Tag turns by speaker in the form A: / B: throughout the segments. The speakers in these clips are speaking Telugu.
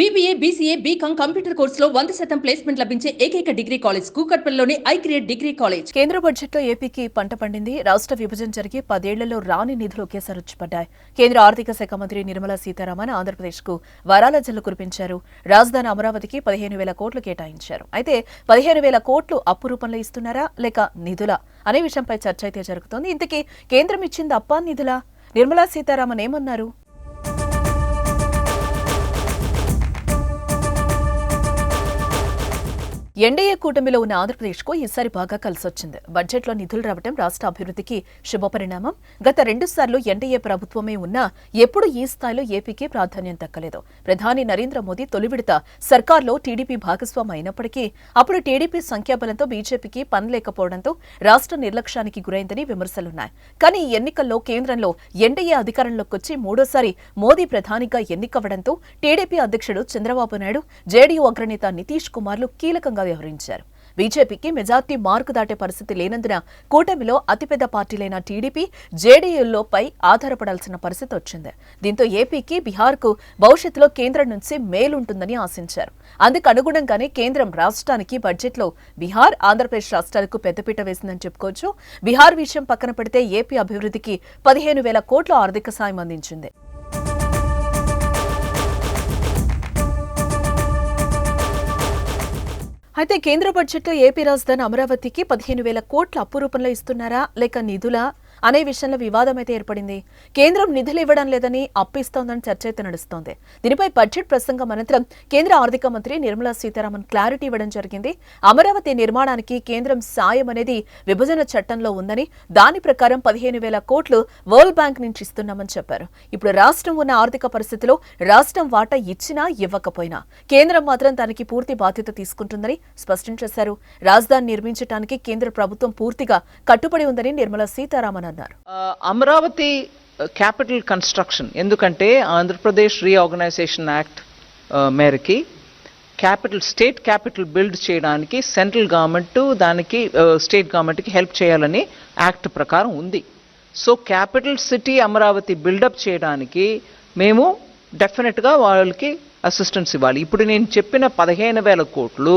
A: బీబీఏ బీసీఏ బీకాం కంప్యూటర్ కోర్సులో వంద శాతం ప్లేస్మెంట్ లభించే ఏకైక డిగ్రీ కాలేజ్ కూకట్పల్లిలోని ఐ క్రియేట్ డిగ్రీ కాలేజ్
B: కేంద్ర బడ్జెట్లో ఏపీకి పంట పండింది. రాష్ట్ర విభజన జరిగి పదేళ్ళలో రాని నిధులు ఒకేసారి వచ్చిపడ్డాయి. కేంద్ర ఆర్థిక శాఖ మంత్రి నిర్మలా సీతారామన్ ఆంధ్రప్రదేశ్కు వరాల జల్లు కురిపించారు. రాజధాని అమరావతికి పదిహేను వేల కోట్లు కేటాయించారు. అయితే పదిహేను వేల కోట్లు అప్పు రూపంలో ఇస్తున్నారా? లేక నిధులా? అనే విషయంపై చర్చ అయితే జరుగుతోంది. ఇంతకీ కేంద్రం ఇచ్చింది అప్పా నిధులా? నిర్మలా సీతారామన్ ఏమన్నారు? ఎన్డీఏ కూటమిలో ఉన్న ఆంధ్రప్రదేశ్కు ఈసారి బాగా కలిసొచ్చింది. బడ్జెట్లో నిధులు రావడం రాష్ట్ర అభివృద్ధికి శుభపరిణామం. గత రెండుసార్లు ఎన్డీఏ ప్రభుత్వమే ఉన్నా ఎప్పుడు ఈ స్థాయిలో ఏపీకి ప్రాధాన్యం దక్కలేదు. ప్రధాని నరేంద్ర మోదీ తొలి విడత సర్కార్లో టీడీపీ భాగస్వామి అయినప్పటికీ అప్పుడు టీడీపీ సంఖ్యాబలంతో బీజేపీకి పని లేకపోవడంతో రాష్ట్ర నిర్లక్ష్యానికి గురైందని విమర్శలున్నాయి. కానీ ఈ ఎన్నికల్లో కేంద్రంలో ఎన్డీఏ అధికారంలోకొచ్చి మూడోసారి మోదీ ప్రధానిగా ఎన్నికవ్వడంతో టీడీపీ అధ్యక్షుడు చంద్రబాబు నాయుడు జేడీయూ అగ్రనేత నితీష్ కుమార్లు కీలకంగా వ్యవహరించారు. బీజేపీకి మెజార్టీ మార్కు దాటే పరిస్థితి లేనందున కూటమిలో అతిపెద్ద పార్టీలైన టీడీపీ జేడీయూల్లో ఆధారపడాల్సిన పరిస్థితి వచ్చింది. దీంతో ఏపీకి బీహార్కు భవిష్యత్తులో కేంద్రం నుంచి మేలుంటుందని ఆశించారు. అందుకు అనుగుణంగానే కేంద్రం రాష్ట్రానికి బడ్జెట్లో బీహార్ ఆంధ్రప్రదేశ్ రాష్ట్రాలకు పెద్దపీట వేసిందని చెప్పుకోవచ్చు. బీహార్ విషయం పక్కన పెడితే ఏపీ అభివృద్ధికి పదిహేను వేల కోట్ల ఆర్థిక సాయం అందించింది. అయితే కేంద్ర బడ్జెట్లో ఏపీ రాజధాని అమరావతికి పదిహేను వేల కోట్ల అప్పు రూపంలో ఇస్తున్నారా లేక నిధులా? అనే విషయంలో వివాదం అయితే ఏర్పడింది. కేంద్రం నిధులు ఇవ్వడం లేదని అప్పిస్తోందని చర్చ అయితే నడుస్తోంది. దీనిపై బడ్జెట్ ప్రసంగం అనంతరం కేంద్ర ఆర్థిక మంత్రి నిర్మలా సీతారామన్ క్లారిటీ ఇవ్వడం జరిగింది. అమరావతి నిర్మాణానికి కేంద్రం సాయం అనేది విభజన చట్టంలో ఉందని దాని ప్రకారం పదిహేను వేల కోట్లు వరల్డ్ బ్యాంక్ నుంచి ఇస్తున్నామని చెప్పారు. ఇప్పుడు రాష్ట్రం ఉన్న ఆర్థిక పరిస్థితిలో రాష్ట్రం వాటా ఇచ్చినా ఇవ్వకపోయినా కేంద్రం మాత్రం తనకి పూర్తి బాధ్యత తీసుకుంటుందని స్పష్టం చేశారు. రాజధాని నిర్మించడానికి కేంద్ర ప్రభుత్వం పూర్తిగా కట్టుబడి ఉందని నిర్మలా సీతారామన్ అన్నారు.
C: అమరావతి క్యాపిటల్ కన్స్ట్రక్షన్ ఎందుకంటే ఆంధ్రప్రదేశ్ రీఆర్గనైజేషన్ యాక్ట్ మేరకి క్యాపిటల్ స్టేట్ క్యాపిటల్ బిల్డ్ చేయడానికి సెంట్రల్ గవర్నమెంట్ దానికి స్టేట్ గవర్నమెంట్కి హెల్ప్ చేయాలని యాక్ట్ ప్రకారం ఉంది. So capital city Amaravati build up చేయడానికి మేము డెఫినెట్గా వాళ్ళకి అసిస్టెన్స్ ఇవ్వాలి. ఇప్పుడు నేను చెప్పిన పదిహేను వేల కోట్లు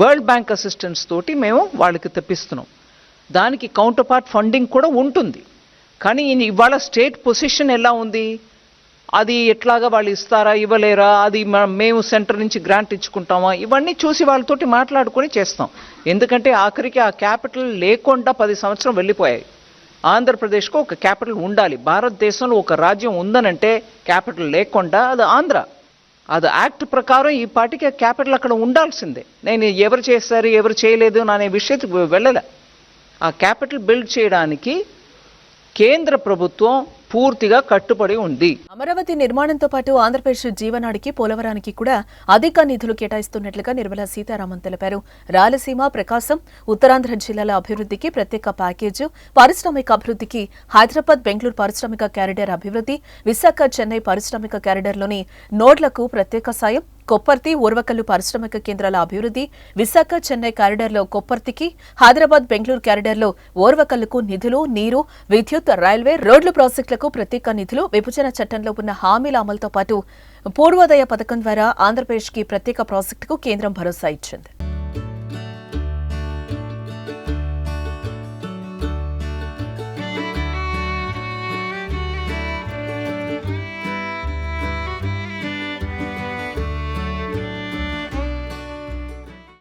C: వరల్డ్ బ్యాంక్ అసిస్టెన్స్ తోటి మేము వాళ్ళకి తెప్పిస్తున్నాం. దానికి కౌంటర్ పార్ట్ ఫండింగ్ కూడా ఉంటుంది. కానీ ఇవాళ స్టేట్ పొజిషన్ ఎలా ఉంది? అది ఎట్లాగా వాళ్ళు ఇస్తారా ఇవ్వలేరా? అది మేము సెంటర్ నుంచి గ్రాంట్ ఇచ్చుకుంటామా? ఇవన్నీ చూసి వాళ్ళతోటి మాట్లాడుకొని చేస్తాం. ఎందుకంటే ఆఖరికి ఆ క్యాపిటల్ లేకుండా పది సంవత్సరం వెళ్ళిపోయాయి. ఆంధ్రప్రదేశ్కు ఒక క్యాపిటల్ ఉండాలి. భారతదేశంలో ఒక రాజ్యం ఉందనంటే క్యాపిటల్ లేకుండా అది ఆంధ్ర. అది యాక్ట్ ప్రకారం ఈ పార్టీకి క్యాపిటల్ అక్కడ ఉండాల్సిందే. నేను ఎవరు చేస్తారు ఎవరు చేయలేదు అనే విషయం వెళ్ళలే. ఆ క్యాపిటల్ బిల్డ్ చేయడానికి కేంద్ర ప్రభుత్వం పూర్తిగా కట్టుబడి ఉంది.
B: అమరావతి నిర్మాణంతో పాటు ఆంధ్రప్రదేశ్ జీవనాడికి పోలవరానికి కూడా అధిక నిధులు కేటాయిస్తున్నట్లుగా నిర్మలా సీతారామన్ తెలిపారు. రాయలసీమ ప్రకాశం ఉత్తరాంధ్ర జిల్లాల అభివృద్ధికి ప్రత్యేక ప్యాకేజ్ పారిశ్రామిక అభివృద్ధికి హైదరాబాద్ బెంగళూరు పారిశ్రామిక క్యారిడర్ అభివృద్ధి విశాఖ చెన్నై పారిశ్రామిక క్యారిడర్లోని నోడ్లకు ప్రత్యేక సాయం కొప్పర్తి ఓర్వకల్లు పారిశ్రామిక కేంద్రాల అభివృద్ధి విశాఖ చెన్నై కారిడార్లో కొప్పర్తికి హైదరాబాద్ బెంగళూరు కారిడార్లో ఓర్వకల్లుకు నిధులు నీరు విద్యుత్ రైల్వే రోడ్లు ప్రాజెక్టులకు ప్రత్యేక నిధులు విభజన చట్టంలో ఉన్న హామీల అమలుతో పాటు పూర్వోదయ పథకం ద్వారా ఆంధ్రప్రదేశ్కి ప్రత్యేక ప్రాజెక్టుకు కేంద్రం భరోసా ఇచ్చింది.